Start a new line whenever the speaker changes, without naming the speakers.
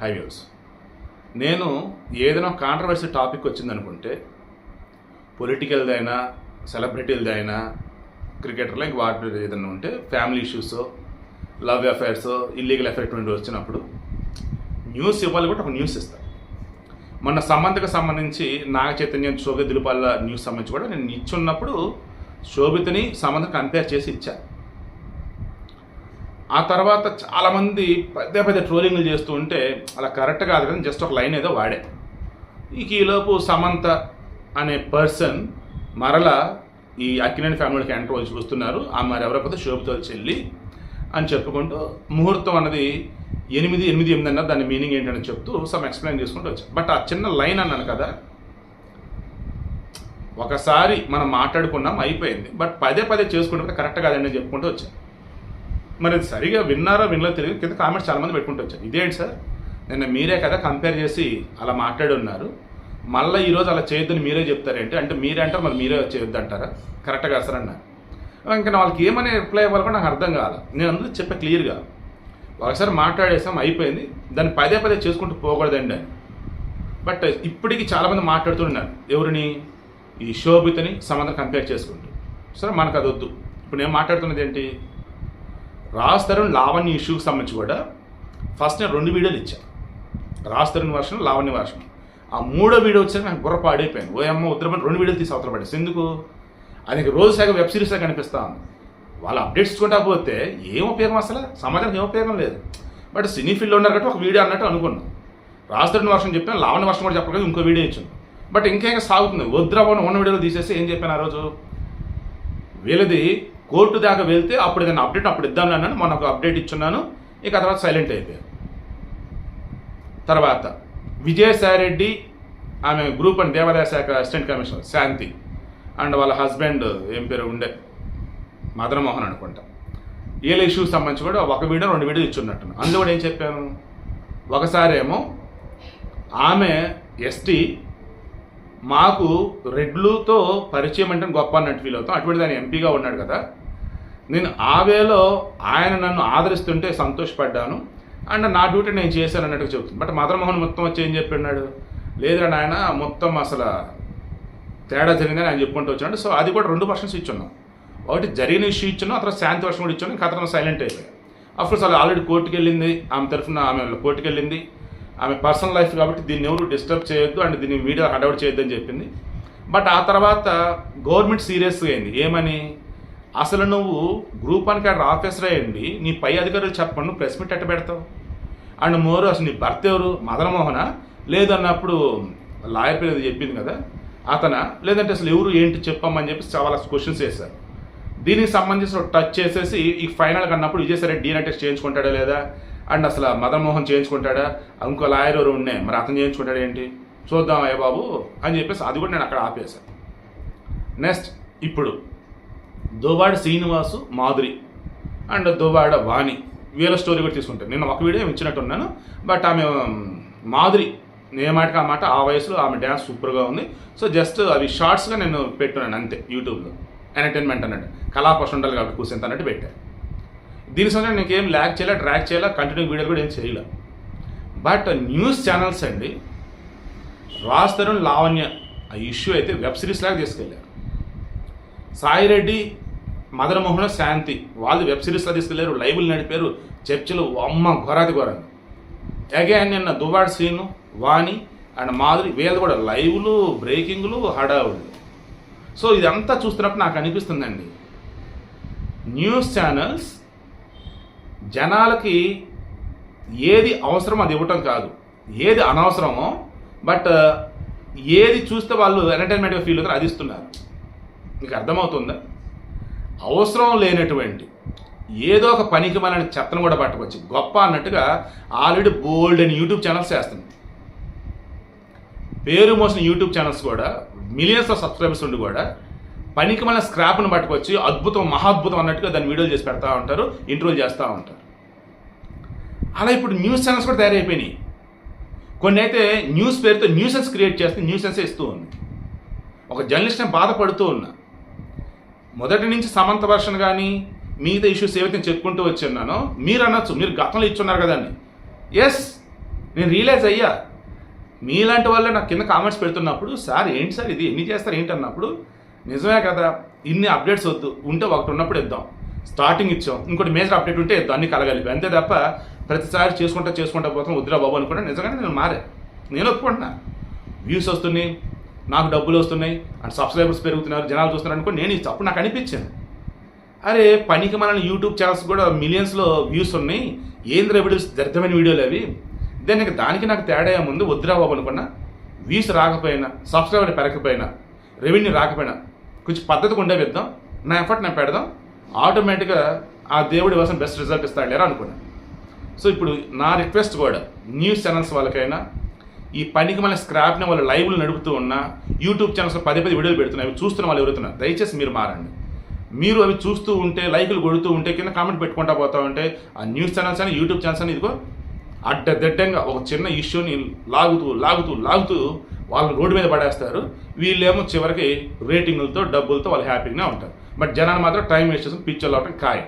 High views. నేను ఏదైనా controversy topic వచ్చిందనుకుంటే పొలిటికల్దైనా సెలబ్రిటీలదైనా క్రికెటర్లో ఇంక వాటి ఏదైనా ఉంటే family issues love affairs illegal effect నుండి వచ్చినప్పుడు న్యూస్ ఇవ్వాలి కూడా ఒక న్యూస్ ఇస్తాను మొన్న సంబంధకు సంబంధించి నాగ చైతన్యం శోభిత దిలుపాల న్యూస్ సంబంధించి కూడా నేను ఇచ్చున్నప్పుడు శోభితని సంబంధం కంపేర్ చేసి ఇచ్చాను ఆ తర్వాత చాలామంది పెద్ద పెద్ద ట్రోలింగ్లు చేస్తూ ఉంటే అలా కరెక్ట్ కాదు కానీ జస్ట్ ఒక లైన్ ఏదో వాడే. ఇక ఈలోపు సమంత అనే పర్సన్ మరలా ఈ అక్కినేని ఫ్యామిలీకి ఎంటర్ వచ్చి చూస్తున్నారు ఆ మరి ఎవరైపోతే శోభితో చెల్లి అని చెప్పుకుంటూ ముహూర్తం అన్నది ఎనిమిది ఎనిమిది ఎనిమిది అన్నారు దాని మీనింగ్ ఏంటని చెప్తూ సమ్ ఎక్స్ప్లెయిన్ చేసుకుంటూ వచ్చాను బట్ ఆ చిన్న లైన్ అన్నాను కదా ఒకసారి మనం మాట్లాడుకున్నాం అయిపోయింది. బట్ పదే పదే చేసుకుంటే కరెక్ట్ కాదండి చెప్పుకుంటూ వచ్చాను మరి అది సరిగా విన్నారో వినలో తెలియదు. కింద కామెంట్స్ చాలామంది పెట్టుకుంటూ వచ్చారు. ఇదేంటి సార్? నిన్న మీరే కదా కంపేర్ చేసి అలా మాట్లాడి ఉన్నారు. మళ్ళీ ఈరోజు అలా చేయొద్దని మీరే చెప్తారేంటి? అంటే మీరే అంటారు మరి మీరే చేయొద్దు అంటారా కరెక్ట్గా కాదు సార్ అన్నారు. ఇంకా వాళ్ళకి ఏమని రిప్లై ఇవ్వాలి కూడా నాకు అర్థం కావాలి నేను అందులో చెప్పే క్లియర్గా ఒకసారి మాట్లాడేసాం అయిపోయింది. దాన్ని పదే పదే చేసుకుంటూ పోకూడదండి అని. బట్ ఇప్పటికి చాలామంది మాట్లాడుతున్నారు. ఎవరిని? ఈ శోభితని సంబంధం కంపేర్ చేసుకుంటూ. సరే మనకు అది వద్దు ఇప్పుడు నేను మాట్లాడుతున్నది ఏంటి? రాజ్ తరుణ్ లావణ్య ఇష్యూకి సంబంధించి కూడా ఫస్ట్ నేను రెండు వీడియోలు ఇచ్చాను రాజ్ తరుణ్ వర్షం లావణ్య వర్షం. ఆ మూడో వీడియో వచ్చాక నాకు బుర్ర పాడైపోయాను ఓ అమ్మ ఉత్తరమని రెండు వీడియోలు తీసి అవతల పడేసి. ఎందుకు? అది రోజు సగం వెబ్ సిరీస్గా కనిపిస్తా ఉంది. వాళ్ళు అప్డేట్స్ ఇచ్చుకుంటా పోతే ఏం ఉపయోగం అసలు? సమాజానికి ఏం ఉపయోగం లేదు. బట్ సినీ ఫీల్డ్లో ఉన్నారు కాబట్టి ఒక వీడియో అన్నట్టు అనుకున్నాను రాజ్ తరుణ్ వర్షం చెప్పాను లావణ్య వర్షం కూడా చెప్పలేదు ఇంకో వీడియో ఇచ్చాను. బట్ ఇంకా ఇంకా సాగుతుంది. వద్దురాబోని ఉన్న వీడియోలు తీసేసి ఏం చెప్పాను ఆ రోజు? వీళ్ళది కోర్టు దాకా వెళ్తే అప్పుడు ఏదైనా అప్డేట్ అప్పుడు ఇద్దాం అన్నాను. మొన్న ఒక అప్డేట్ ఇచ్చున్నాను. ఇక తర్వాత సైలెంట్ అయిపోయాను. తర్వాత విజయసాయిరెడ్డి ఆమె గ్రూప్ అండ్ దేవాదాయ శాఖ అసిస్టెంట్ కమిషనర్ శాంతి అండ్ వాళ్ళ హస్బెండ్ ఏం పేరు ఉండే మదనమోహన్ అనుకుంటా. ఏల ఇష్యూస్ సంబంధించి కూడా ఒక వీడియో రెండు వీడియో ఇచ్చున్నట్టు అందులో కూడా ఏం చెప్పాను? ఒకసారి ఏమో ఆమె ఎస్టీ మాకు రెడ్లుతో పరిచయం అంటే గొప్ప అన్నట్టు ఫీల్ అవుతాం. అటువంటి దాని ఎంపీగా ఉన్నాడు కదా. నేను ఆ వేలో ఆయన నన్ను ఆదరిస్తుంటే సంతోషపడ్డాను. అండ్ నా డ్యూటీ నేను చేశాను అన్నట్టుగా చెబుతుంది. బట్ మదన్మోహన్ మొత్తం వచ్చి ఏం చెప్పినాడు లేదురా నాయన మొత్తం అసలు తేడా జరిగిందని ఆయన చెప్పుకుంటూ వచ్చాడు. సో అది కూడా రెండు పర్సన్స్ ఇచ్చున్నాం. ఒకటి జరిగిన ఇష్యూ ఇచ్చున్నాం అతను తర్వాత శాంతి వర్షం కూడా ఇచ్చాను ఇంకా అతను సైలెంట్ అయిపోయాయి అఫ్కోర్స్ అలా ఆల్రెడీ కోర్టుకు వెళ్ళింది ఆమె తరఫున ఆమె కోర్టుకు వెళ్ళింది ఆమె పర్సనల్ లైఫ్ కాబట్టి దీన్ని ఎవరు డిస్టర్బ్ చేయొద్దు అండ్ దీన్ని మీడియా హడౌట్ చేయొద్దు అని చెప్పింది. బట్ ఆ తర్వాత గవర్నమెంట్ సీరియస్గా అయింది. ఏమని? అసలు నువ్వు గ్రూప్ వన్ క్యాడర్ ఆఫీసర్ అయ్యండి నీ పై అధికారులు చెప్పండి నువ్వు ప్రెస్ మీట్ ఎట్ట పెడతావు? అండ్ మోరు అసలు నీ భర్త ఎవరు? మదనమోహన? లేదన్నప్పుడు లాయర్ పేరు చెప్పింది కదా అతన? లేదంటే అసలు ఎవరు ఏంటి చెప్పమని చెప్పి చాలా క్వశ్చన్స్ వేశారు దీనికి సంబంధించిన టచ్ చేసేసి ఈ ఫైనల్ కన్నప్పుడు విజయసాయి డీఎన్ఏ టెస్ట్ చేయించుకుంటాడా లేదా? అండ్ అసలు మదన్మోహన్ చేయించుకుంటాడా? ఇంకో లాయర్ ఎవరు ఉన్నాయి? మరి అతను చేయించుకుంటాడు ఏంటి? చూద్దాం అయ్య బాబు అని చెప్పేసి అది కూడా నేను అక్కడ ఆపేశాను నెక్స్ట్ ఇప్పుడు. దువ్వాడ శ్రీనివాసు మాధురి అండ్ దువ్వాడ వాణి. వీళ్ళ స్టోరీ కూడా తీసుకుంటాను. నేను ఒక వీడియో ఇచ్చినట్టున్నాను బట్ ఆమె మాధురి ఏ మాటకి ఆ మాట ఆ వయసులో ఆమె డ్యాన్స్ సూపర్గా ఉంది. సో జస్ట్ అవి షార్ట్స్గా నేను పెట్టున్నాను అంతే యూట్యూబ్లో. ఎంటర్టైన్మెంట్ అన్నట్టు. కళాపక్ష ఉండాలి కాబట్టి కూర్చుంత అన్నట్టు పెట్టాను దీని సంబంధించి నేను ఏం ల్యాక్ చేయాలా ట్రాక్ చేయాలా కంటిన్యూ వీడియో కూడా ఏం చేయలే. బట్ న్యూస్ ఛానల్స్ అండి రాజ్ తరుణ్ లావణ్య ఆ ఇష్యూ అయితే వెబ్ సిరీస్ లాగా తీసుకెళ్ళారు. సాయిరెడ్డి మదనమోహన శాంతి. వాళ్ళు వెబ్ సిరీస్లో తీసుకెళ్ళారు లైవ్లు నడిపారు చర్చలు అమ్మ ఘోరాది ఘోరాలు అగైన్ నిన్న దువాడ్ సీను వాణి అండ్ మాధురి వీళ్ళు కూడా లైవ్లు బ్రేకింగ్లు హడావులు సో ఇదంతా చూస్తున్నప్పుడు నాకు అనిపిస్తుందండి. న్యూస్ ఛానల్స్ జనాలకి ఏది అవసరం అది ఇవ్వటం కాదు. ఏది అనవసరమో బట్ ఏది చూస్తే వాళ్ళు ఎంటర్టైన్మెంట్గా ఫీల్ అవుతారు అది ఇస్తున్నారు. మీకు అర్థమవుతుందా? అవసరం లేనటువంటి ఏదో ఒక పనికి మన చెత్తను కూడా పట్టవచ్చు గొప్ప అన్నట్టుగా ఆల్రెడీ బోల్డ్ అని యూట్యూబ్ ఛానల్స్ చేస్తుంది పేరు మోసిన యూట్యూబ్ ఛానల్స్ కూడా మిలియన్స్ ఆఫ్ సబ్స్క్రైబర్స్ ఉండి కూడా పనికి మన స్క్రాప్ను పట్టుకొచ్చి అద్భుతం మహాద్భుతం అన్నట్టుగా దాన్ని వీడియోలు చేసి పెడతా ఉంటారు ఇంటర్వ్యూలు చేస్తూ ఉంటారు. అలా ఇప్పుడు న్యూస్ ఛానల్స్ కూడా తయారైపోయినాయి. కొన్ని అయితే న్యూస్ పేరుతో న్యూసెన్స్ క్రియేట్ చేస్తే న్యూసెన్స్ ఇస్తూ ఉంది. ఒక జర్నలిస్ట్ నేను బాధపడుతూ ఉన్నా. మొదటి నుంచి సమంత వర్షన్ కానీ మిగతా ఇష్యూస్ ఏవైతే నేను చెప్పుకుంటూ వచ్చి ఉన్నాను మీరు అనొచ్చు మీరు గతంలో ఇచ్చున్నారు కదండి. ఎస్ నేను రియలైజ్ అయ్యా మీలాంటి వాళ్ళే నాకు కింద కామెంట్స్ పెడుతున్నప్పుడు సార్ ఏంటి సార్ ఇది? ఎన్ని చేస్తారు? ఏంటి? అన్నప్పుడు నిజమే కదా ఇన్ని అప్డేట్స్ వద్దు ఉంటే ఒకటి ఉన్నప్పుడు ఇద్దాం. స్టార్టింగ్ ఇచ్చాం ఇంకోటి మేజర్ అప్డేట్ ఉంటే ఇద్దాం అన్ని కలగలిపి. అంతే తప్ప ప్రతిసారి చేసుకుంటా చేసుకుంటా పోతాం వద్దురా బాబు అనుకుంటా నిజంగానే నేను మారే. నేను ఒప్పుకుంటున్నా. వ్యూస్ వస్తున్నాయి నాకు డబ్బులు వస్తున్నాయి అండ్ సబ్స్క్రైబర్స్ పెరుగుతున్నారు జనాలు చూస్తున్నారు అనుకో నేను ఇచ్చా అప్పుడు నాకు అనిపించింది అరే పనికి మన యూట్యూబ్ ఛానల్స్ కూడా మిలియన్స్లో వ్యూస్ ఉన్నాయి. ఏంద్ర వీడియోస్ దరిద్రమైన వీడియోలు అవి? దెన్ ఇక దానికి నాకు తేడా ముందు వద్దురా బాబు అనుకున్నా. వ్యూస్ రాకపోయినా సబ్స్క్రైబర్ పెరగకపోయినా రెవెన్యూ రాకపోయినా కొంచెం పద్ధతిగా ఉండే విద్దాం నా ఎఫర్ట్ నేను పెడదాం. ఆటోమేటిక్గా ఆ దేవుడి కోసం బెస్ట్ రిజల్ట్ ఇస్తాడు లేరా అనుకున్నా. సో ఇప్పుడు నా రిక్వెస్ట్ కూడా న్యూస్ ఛానల్స్ వాళ్ళకైనా ఈ పనికి మన స్క్రాప్ని వాళ్ళు లైవ్లు నడుపుతూ ఉన్నా యూట్యూబ్ ఛానల్స్ పదే పది వీడియోలు పెడుతున్నాయి అవి చూస్తున్న వాళ్ళు ఎవరుతున్నారు దయచేసి మీరు మారండి. మీరు అవి చూస్తూ ఉంటే లైకులు కొడుతూ ఉంటే కింద కామెంట్ పెట్టుకుంటా పోతా ఉంటే ఆ న్యూస్ ఛానల్స్ అని యూట్యూబ్ ఛానల్స్ అని ఇదిగో అడ్డదిడ్డంగా ఒక చిన్న ఇష్యూని లాగుతూ లాగుతూ లాగుతూ వాళ్ళని రోడ్డు మీద పడేస్తారు. వీళ్ళేమో చివరికి రేటింగులతో డబ్బులతో వాళ్ళు హ్యాపీగానే ఉంటారు. బట్ జనాలు మాత్రం టైం వేస్ట్ చేసి పిక్చర్లు అవటం ఖాయం.